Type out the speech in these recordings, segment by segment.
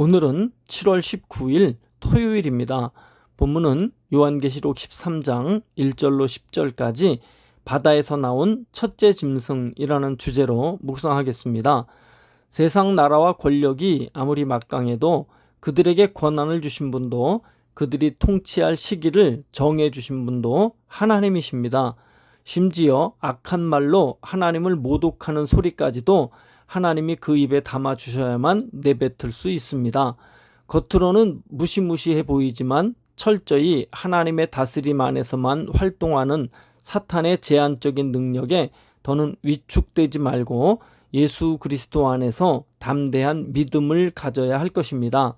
오늘은 7월 19일 토요일입니다. 본문은 요한계시록 13장 1절로 10절까지 바다에서 나온 첫째 짐승이라는 주제로 묵상하겠습니다. 세상 나라와 권력이 아무리 막강해도 그들에게 권한을 주신 분도 그들이 통치할 시기를 정해 주신 분도 하나님이십니다. 심지어 악한 말로 하나님을 모독하는 소리까지도 하나님이 그 입에 담아 주셔야만 내뱉을 수 있습니다. 겉으로는 무시무시해 보이지만 철저히 하나님의 다스림 안에서만 활동하는 사탄의 제한적인 능력에 더는 위축되지 말고 예수 그리스도 안에서 담대한 믿음을 가져야 할 것입니다.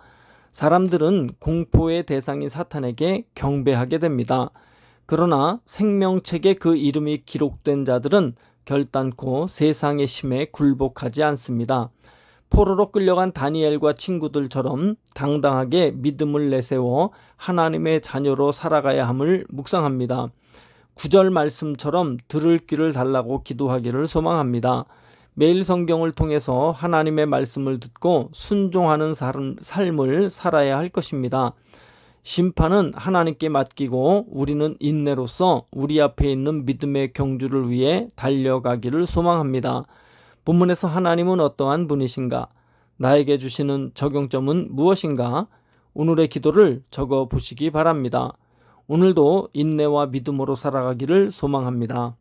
사람들은 공포의 대상인 사탄에게 경배하게 됩니다. 그러나 생명책에 그 이름이 기록된 자들은 결단코 세상의 힘에 굴복하지 않습니다. 포로로 끌려간 다니엘과 친구들처럼 당당하게 믿음을 내세워 하나님의 자녀로 살아가야 함을 묵상합니다. 구절 말씀처럼 들을 귀를 달라고 기도하기를 소망합니다. 매일 성경을 통해서 하나님의 말씀을 듣고 순종하는 삶을 살아야 할 것입니다. 심판은 하나님께 맡기고 우리는 인내로서 우리 앞에 있는 믿음의 경주를 위해 달려가기를 소망합니다. 본문에서 하나님은 어떠한 분이신가? 나에게 주시는 적용점은 무엇인가? 오늘의 기도를 적어 보시기 바랍니다. 오늘도 인내와 믿음으로 살아가기를 소망합니다.